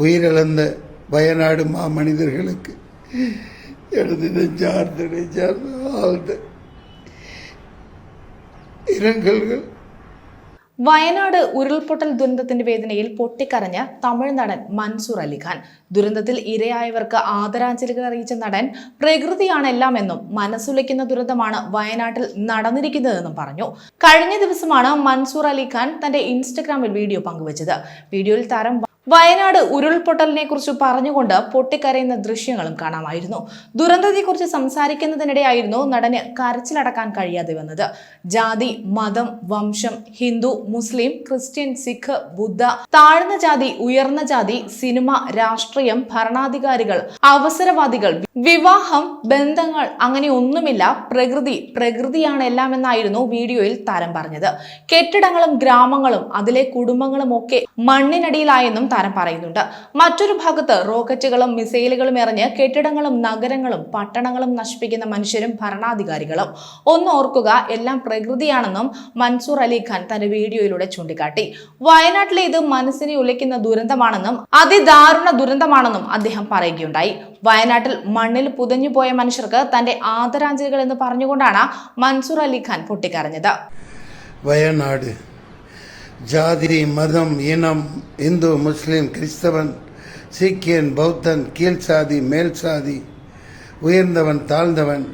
உயிரிழந்த வயநாடு மா மனிதர்களுக்கு எனது நெஞ்சார்ந்த நெஞ்சார்ந்த ஆழ்ந்த இரங்கல்கள் വയനാട് ഉരുൾപൊട്ടൽ ദുരന്തത്തിന്റെ വേദനയിൽ പൊട്ടിക്കരഞ്ഞ തമിഴ് നടൻ മൻസൂർ അലിഖാൻ ദുരന്തത്തിൽ ഇരയായവർക്ക് ആദരാഞ്ജലികൾ അറിയിച്ച നടൻ പ്രകൃതിയാണ് എല്ലാമെന്നും മനസ്സുലയ്ക്കുന്ന ദുരന്തമാണ് വയനാട്ടിൽ നടന്നിരിക്കുന്നതെന്നും പറഞ്ഞു കഴിഞ്ഞ ദിവസമാണ് മൻസൂർ അലിഖാൻ തന്റെ ഇൻസ്റ്റഗ്രാമിൽ വീഡിയോ പങ്കുവച്ചത് വീഡിയോയിൽ താരം വയനാട് ഉരുൾപൊട്ടലിനെ കുറിച്ച് പറഞ്ഞുകൊണ്ട് പൊട്ടിക്കരയുന്ന ദൃശ്യങ്ങളും കാണാമായിരുന്നു. ദുരന്തത്തെക്കുറിച്ച് സംസാരിക്കുന്നതിനിടെയായിരുന്നു നടന് കരച്ചിലടക്കാൻ കഴിയാതെ വന്നത്. ജാതി മതം വംശം ഹിന്ദു മുസ്ലിം ക്രിസ്ത്യൻ സിഖ് ബുദ്ധ താഴ്ന്ന ജാതി ഉയർന്ന ജാതി സിനിമ രാഷ്ട്രീയം ഭരണാധികാരികൾ അവസരവാദികൾ വിവാഹം ബന്ധങ്ങൾ അങ്ങനെ ഒന്നുമില്ല. പ്രകൃതി പ്രകൃതിയാണ് എല്ലാം എന്നായിരുന്നു വീഡിയോയിൽ താരം പറഞ്ഞത്. കെട്ടിടങ്ങളും ഗ്രാമങ്ങളും അതിലെ കുടുംബങ്ങളും ഒക്കെ മണ്ണിനടിയിലായെന്നും താരം പറയുന്നുണ്ട്. മറ്റൊരു ഭാഗത്ത് റോക്കറ്റുകളും മിസൈലുകളും എറിഞ്ഞ് കെട്ടിടങ്ങളും നഗരങ്ങളും പട്ടണങ്ങളും നശിപ്പിക്കുന്ന മനുഷ്യരും ഭരണാധികാരികളും. ഒന്ന് ഓർക്കുക എല്ലാം പ്രകൃതിയാണെന്നും മൻസൂർ അലി ഖാൻ തന്റെ വീഡിയോയിലൂടെ ചൂണ്ടിക്കാട്ടി. വയനാട്ടിലെ ഇത് മനസ്സിനെ ഉലയ്ക്കുന്ന ദുരന്തമാണെന്നും അതിദാരുണ ദുരന്തമാണെന്നും അദ്ദേഹം പറയുകയുണ്ടായി. വയനാട്ടിൽ മണ്ണിൽ പുതഞ്ഞുപോയ മനുഷ്യർക്ക് തന്റെ ആദരാഞ്ജലികൾ എന്ന് പറഞ്ഞുകൊണ്ടാണ് മൻസൂർ അലി ഖാൻ പൊട്ടിക്കരഞ്ഞത് வயநாடு ஜாதி மதம் இனம் இந்து முஸ்லிம் கிறிஸ்தவன் சீக்கியன் பௌத்தன் கீழ் சாதி மேல் சாதி உயர்ந்தவன் தாழ்ந்தவன்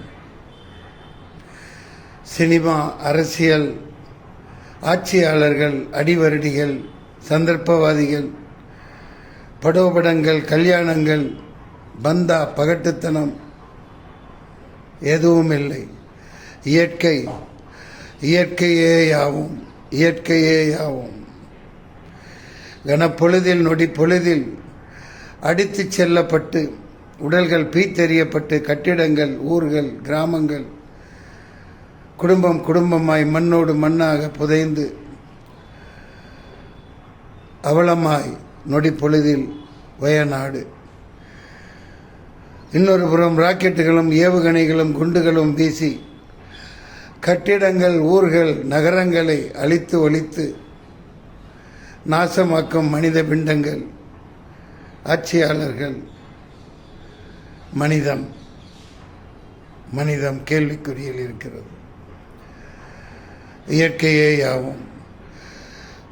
சினிமா அரசியல் ஆட்சியாளர்கள் அடிவருடிகள் சந்தர்ப்பவாதிகள் படோபடங்கள் கல்யாணங்கள் பந்தா பகட்டுத்தனம் எதுவும் இல்லை இயற்கை இயற்கையே யாவும் இயற்கையே யாவும். கனப்பொழுதில் நொடி பொழுதில் அடித்து செல்லப்பட்டு உடல்கள் பீத்தெறியப்பட்டு கட்டிடங்கள் ஊர்கள் கிராமங்கள் குடும்பம் குடும்பமாய் மண்ணோடு மண்ணாக புதைந்து அவலமாய் நொடி பொழுதில் வயநாடு இன்னொரு புறம் ராக்கெட்டுகளும் ஏவுகணைகளும் குண்டுகளும் வீசி கட்டிடங்கள் ஊர்கள் நகரங்களை அழித்து ஒழித்து நாசமாக்கும் மனித பிண்டங்கள் ஆட்சியாளர்கள் மனிதம் மனிதம் கேள்விக்குறியில் இருக்கிறது. இயற்கையே யாவும்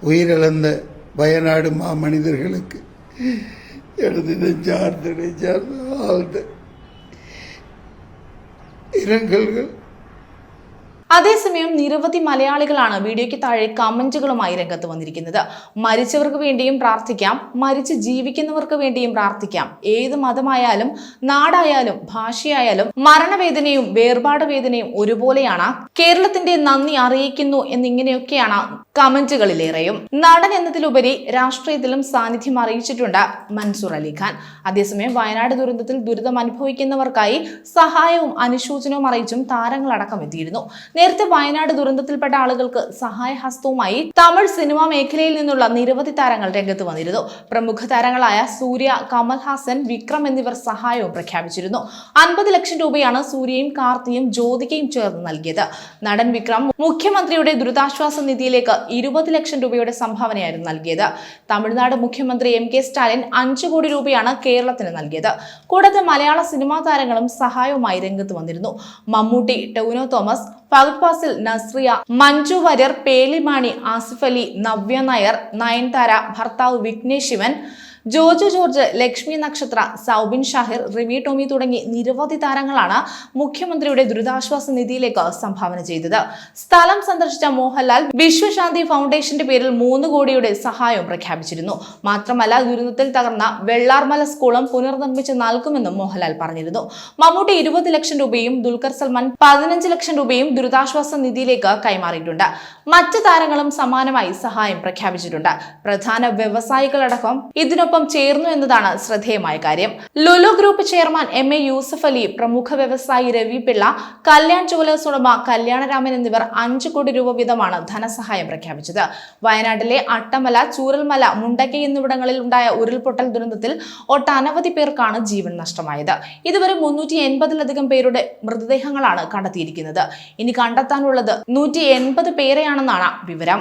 உயிரிழந்த பயனாடு மாமனிதர்களுக்கு எனது நெஞ்சார்ந்த நெஞ்சார்ந்த ஆழ்ந்த இரங்கல்கள் അതേസമയം നിരവധി മലയാളികളാണ് വീഡിയോയ്ക്ക് താഴെ കമന്റുകളുമായി രംഗത്ത് വന്നിരിക്കുന്നത് മരിച്ചവർക്ക് വേണ്ടിയും പ്രാർത്ഥിക്കാം മരിച്ച് ജീവിക്കുന്നവർക്ക് വേണ്ടിയും പ്രാർത്ഥിക്കാം ഏത് മതമായാലും നാടായാലും ഭാഷയായാലും മരണവേദനയും വേർപാട് വേദനയും ഒരുപോലെയാണ് കേരളത്തിന്റെ നന്ദി അറിയിക്കുന്നു എന്നിങ്ങനെയൊക്കെയാണ് കമന്റുകളിലേറെയും. നടൻ എന്നതിലുപരി രാഷ്ട്രീയത്തിലും സാന്നിധ്യം അറിയിച്ചിട്ടുണ്ട് മൻസൂർ അലിഖാൻ അതേസമയം വയനാട് ദുരന്തത്തിൽ ദുരിതം അനുഭവിക്കുന്നവർക്കായി സഹായവും അനുശോചനവും അറിയിച്ചും താരങ്ങളടക്കം എത്തിയിരുന്നു. നേരത്തെ വയനാട് ദുരന്തത്തിൽപ്പെട്ട ആളുകൾക്ക് സഹായഹസ്തവുമായി തമിഴ് സിനിമാ മേഖലയിൽ നിന്നുള്ള നിരവധി താരങ്ങൾ രംഗത്ത് വന്നിരുന്നു. പ്രമുഖ താരങ്ങളായ സൂര്യ കമൽഹാസൻ വിക്രം എന്നിവർ സഹായവും പ്രഖ്യാപിച്ചിരുന്നു. അൻപത് ലക്ഷം രൂപയാണ് സൂര്യയും കാർത്തിയും ജ്യോതികയും ചേർന്ന് നൽകിയത്. നടൻ വിക്രം മുഖ്യമന്ത്രിയുടെ ദുരിതാശ്വാസ നിധിയിലേക്ക് ഇരുപത് ലക്ഷം രൂപയുടെ സംഭാവനയായിരുന്നു നൽകിയത്. തമിഴ്നാട് മുഖ്യമന്ത്രി എം കെ സ്റ്റാലിൻ അഞ്ചു കോടി രൂപയാണ് കേരളത്തിന് നൽകിയത്. കൂടാതെ മലയാള സിനിമാ താരങ്ങളും സഹായവുമായി രംഗത്ത് വന്നിരുന്നു. മമ്മൂട്ടി ടൗനോ തോമസ് ഫഹദ് ഫാസിൽ നസ്രിയ മഞ്ജു വാര്യർ പേലിമാണി ആസിഫ് അലി നവ്യ നായർ നയൻതാര ഭർത്താവ് വിഘ്നേഷ് ശിവൻ ജോജു ജോർജ് ലക്ഷ്മി നക്ഷത്ര സൗബിൻ ഷാഹിർ റിമി ടോമി തുടങ്ങി നിരവധി താരങ്ങളാണ് മുഖ്യമന്ത്രിയുടെ ദുരിതാശ്വാസ നിധിയിലേക്ക് സംഭാവന ചെയ്തത്. സ്ഥലം സന്ദർശിച്ച മോഹൻലാൽ വിശ്വശാന്തി ഫൗണ്ടേഷന്റെ പേരിൽ മൂന്ന് കോടിയുടെ സഹായവും പ്രഖ്യാപിച്ചിരുന്നു. മാത്രമല്ല ദുരന്തത്തിൽ തകർന്ന വെള്ളാർമല സ്കൂളും പുനർനിർമ്മിച്ച് നൽകുമെന്നും മോഹൻലാൽ പറഞ്ഞിരുന്നു. മമ്മൂട്ടി ഇരുപത് ലക്ഷം രൂപയും ദുൽഖർ സൽമാൻ പതിനഞ്ച് ലക്ഷം രൂപയും ദുരിതാശ്വാസ നിധിയിലേക്ക് കൈമാറിയിട്ടുണ്ട്. മറ്റ് താരങ്ങളും സമാനമായി സഹായം പ്രഖ്യാപിച്ചിട്ടുണ്ട്. പ്രധാന വ്യവസായികളടക്കം ഇതിനൊപ്പം ചേർന്നു എന്നതാണ് ശ്രദ്ധേയമായ കാര്യം. Lulu group chairman M A Yusuff Ali പ്രമുഖ വ്യവസായി രവി പിള്ള കല്യാൺ ജുവലേഴ്സ് ഉടമ കല്യാണരാമൻ എന്നിവർ അഞ്ച് കോടി രൂപ വീതമാണ് ധനസഹായം പ്രഖ്യാപിച്ചത്. വയനാട്ടിലെ അട്ടമല ചൂരൽമല മുണ്ടക്കൈ എന്നിവിടങ്ങളിൽ ഉണ്ടായ ഉരുൾപൊട്ടൽ ദുരന്തത്തിൽ ഒട്ടനവധി പേർക്കാണ് ജീവൻ നഷ്ടമായത്. ഇതുവരെ മുന്നൂറ്റി എൺപതിലധികം പേരുടെ മൃതദേഹങ്ങളാണ് കണ്ടെത്തിയിരിക്കുന്നത്. ഇനി കണ്ടെത്താനുള്ളത് നൂറ്റി എൺപത് പേരെയാണെന്നാണ് വിവരം.